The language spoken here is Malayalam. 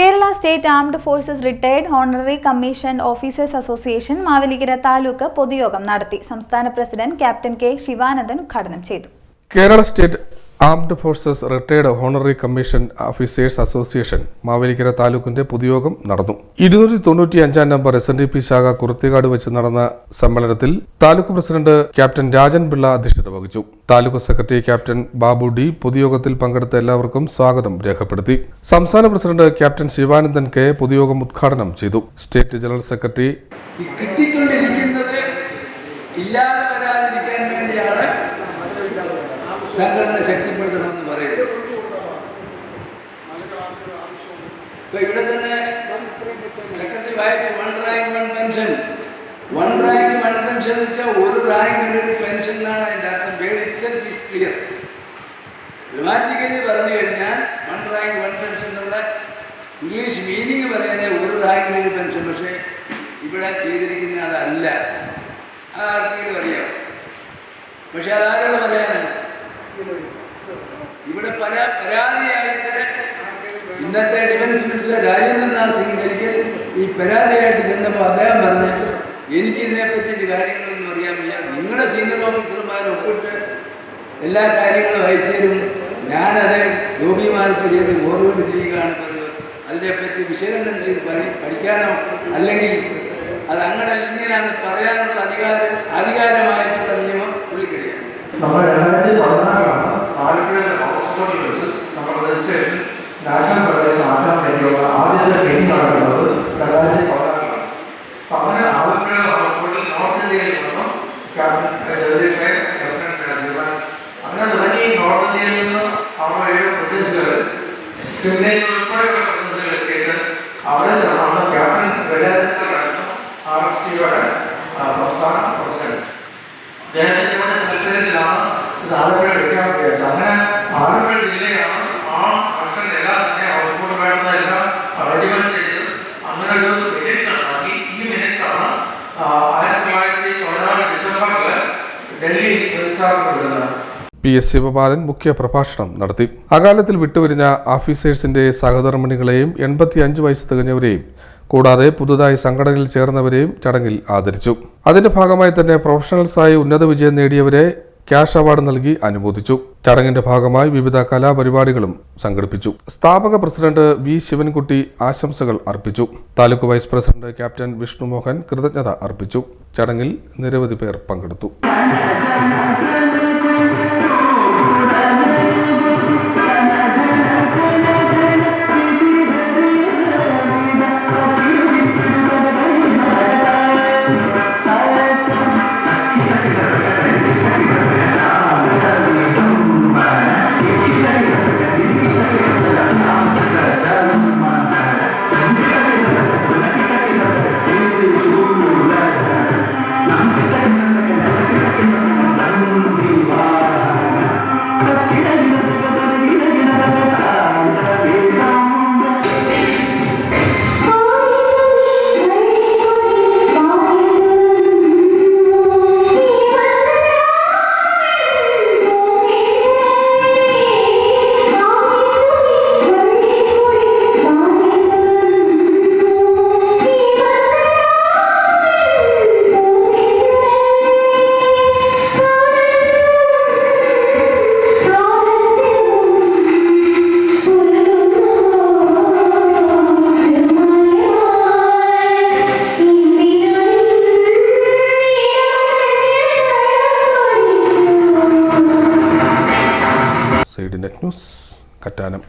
Kerala state armed forces retired honorary commission officers association Mavelikkara taluk പൊതുയോഗം നടത്തി. സംസ്ഥാന പ്രസിഡന്റ് ക്യാപ്റ്റൻ കെ ശിവാനന്ദൻ ഉദ്ഘാടനം ചെയ്തു. Kerala state armed forces retired honorary commission officers association Mavelikkara താലൂക്കിന്റെ പൊതുയോഗം നടന്നു. ഇരുന്നൂറ്റി തൊണ്ണൂറ്റി അഞ്ചാം number S N D P ശാഖ കുറുത്തിക്കാട് വെച്ച് നടന്ന സമ്മേളനത്തിൽ താലൂക്ക് പ്രസിഡന്റ് ക്യാപ്റ്റൻ രാജൻ പിള്ള അധ്യക്ഷത വഹിച്ചു. Taluk secretary captain Babu D പൊതുയോഗത്തിൽ പങ്കെടുത്ത എല്ലാവർക്കും സ്വാഗതം രേഖപ്പെടുത്തി. സംസ്ഥാന പ്രസിഡന്റ് ക്യാപ്റ്റൻ ശിവാനന്ദൻ കെ പൊതുയോഗം ഉദ്ഘാടനം ചെയ്തു. സ്റ്റേറ്റ് ജനറൽ സെക്രട്ടറി സംഘടന ശക്തിപ്പെടുത്തണമെന്ന് പറയുന്നു. ഇപ്പൊ ഇവിടെ തന്നെ സെക്രട്ടറി വായിച്ചു one rank one pension one rank one pension എന്ന് വെച്ചാൽ ഒരു റാങ്കിന് ഒരു പെൻഷൻ എന്നാണ് അതിന്റെ അർത്ഥം. Word itself is clear grammatically പറഞ്ഞു കഴിഞ്ഞാൽ വൺ റാങ്ക് വൺ പെൻഷൻ എന്നുള്ള ഇംഗ്ലീഷ് മീനിങ് പറയുന്നത് ഒരു റാങ്കിന് ഒരു പെൻഷൻ പക്ഷേ ഇവിടെ ചെയ്തിരിക്കുന്ന അതല്ല. അത് ആർക്കെങ്കിലും അറിയാം. പക്ഷെ അതാരോട് ഇവിടെ പല പരാതിയായിട്ട് ഇന്നത്തെ ഡിഫൻസ് മിനിസ്റ്റർ രാജേന്ദ്രനാഥ് സിംഗ് എനിക്ക് ഈ പരാതിയായിട്ട് ചെന്നപ്പോൾ അദ്ദേഹം പറഞ്ഞു എനിക്ക് പറ്റിയിട്ട് കാര്യങ്ങളൊന്നും അറിയാൻ വയ്യ നിങ്ങളുടെ സീനിയർ ഓഫീസർമാർ ഒപ്പിട്ട് എല്ലാ കാര്യങ്ങളും അയച്ചേരും ഞാനത് രോഗിമാർക്ക് ചെയ്ത് ഫോർവേഡ് ചെയ്യുകയാണ് അതിനെപ്പറ്റി വിശകലനം ചെയ്ത് പഠിക്കാനോ അല്ലെങ്കിൽ അത് അങ്ങനെ ഇങ്ങനെയാണ് പറയാനുള്ള രജിസ്ട്രേഷൻ നാഷണൽ ഫെഡറേഷൻ ആക്കാൻ വേണ്ടിയുള്ള ആദ്യത്തെ മീറ്റിംഗ് നടക്കുന്നത് രണ്ടായിരത്തി പതിനാറിലാണ്. അപ്പൊ അങ്ങനെ ആലപ്പുഴയിലെ ഓക്സ്ഫോർഡിൽ നോർത്ത് ഇന്ത്യയിൽ നിന്നും അങ്ങനെ തുടങ്ങി നോർത്ത് ഇന്ത്യയിൽ നിന്ന് അവരുടെ പ്രതിനിധികൾ ചെന്നൈയിൽ ഉൾപ്പെടെയുള്ള പ്രതിനിധികൾ എത്തിയിട്ട് അവിടെ ചേർന്നാണ് ക്യാപ്റ്റൻ ഗജാദിത്സറായിരുന്നു ആർ എഫ് സിയുടെ സംസ്ഥാന പ്രസിഡന്റ്. അദ്ദേഹത്തിന്റെ താല്പര്യത്തിലാണ് ഇത് ആലപ്പുഴ എടുക്കാൻ അങ്ങനെ പി. എസ്. ശിവപാലൻ മുഖ്യ പ്രഭാഷണം നടത്തി. അകാലത്തിൽ വിട്ടുപിരിഞ്ഞ ആഫീസേഴ്സിന്റെ സഹധർമ്മിണികളെയും എൺപത്തിയഞ്ച് വയസ്സ് തികഞ്ഞവരെയും കൂടാതെ പുതുതായി സംഘടനയിൽ ചേർന്നവരെയും ചടങ്ങിൽ ആദരിച്ചു. അതിന്റെ ഭാഗമായി തന്നെ പ്രൊഫഷണൽസായി ഉന്നത വിജയം നേടിയവരെ ക്യാഷ് അവാർഡ് നൽകി അനുമോദിച്ചു. ചടങ്ങിന്റെ ഭാഗമായി വിവിധ കലാപരിപാടികളും സംഘടിപ്പിച്ചു. സ്ഥാപക പ്രസിഡന്റ് വി ശിവൻകുട്ടി ആശംസകൾ അർപ്പിച്ചു. Taluk vice president captain Vishnumohan കൃതജ്ഞത അർപ്പിച്ചു. ചടങ്ങിൽ നിരവധി പേർ പങ്കെടുത്തു. Net news Kattanam